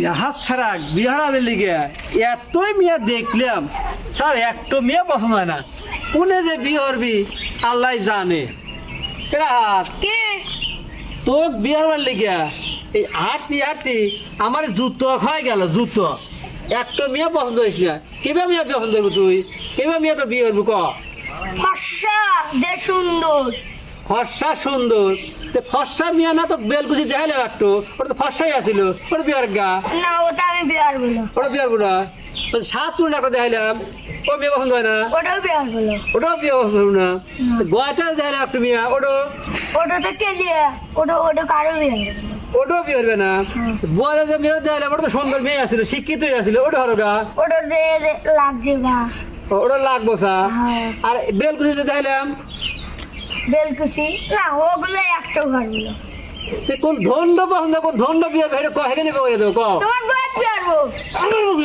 হাত ছাড়া বিহারাবের লিগে। এতই মেয়ে দেখলাম। স্যার একটু মেয়ে পছন্দ হয় না। কোনে যে বিয়ে করবি? আল্লাহ জানে। কে? তোর বিয়ে হওয়ার লিগে। এই হাঁটতি হাঁটতি আমার জুতো হয়ে গেল জুতো। একটা মেয়ে পছন্দ হয়েছিল না। কীভাবে মেয়ে পছন্দ করব তুই? কীভাবে মেয়ে তোর বিয়ে করব ক? সুন্দর। ফর্সা সুন্দর। তে ফর্সা মিয়া না তো বেলকুচি দেখাইলে একটু। ওটা তো ফর্সাই আসিল ওটা বিয়ার গা। না ওটা আমি বিয়ার বলো। ওটা বিয়ার ওই সাত মিনিট একটা দেখাইলাম। ও মেয়ে পছন্দ হয় না। ওটাও বিয়ার বলো। ওটাও বিয়ে পছন্দ না। গোয়াটা দেখাইলে একটা মেয়ে। ওটা? ওটা তো কেলিয়ে ওটা ওটা কারও বিয়ার বলো ওটাও বিয়ে করবে না। হুম। যে মেয়ে দেখাইলাম ওটা তো সুন্দর মেয়ে আসিল শিক্ষিতই আসিল ওটা হলো গা। ওটা যে লাগছে ওটা লাগবো সা। হ্যাঁ। আর বেলকুচিতে দেখাইলাম। বেলকুচি। না ওগুলো একটা ঘর বলো তুই কোন ধন্ড পছন্দ কোন ধন্ড বিয়ে ঘরে কহে কেন করে দেবো ক তোমার বউ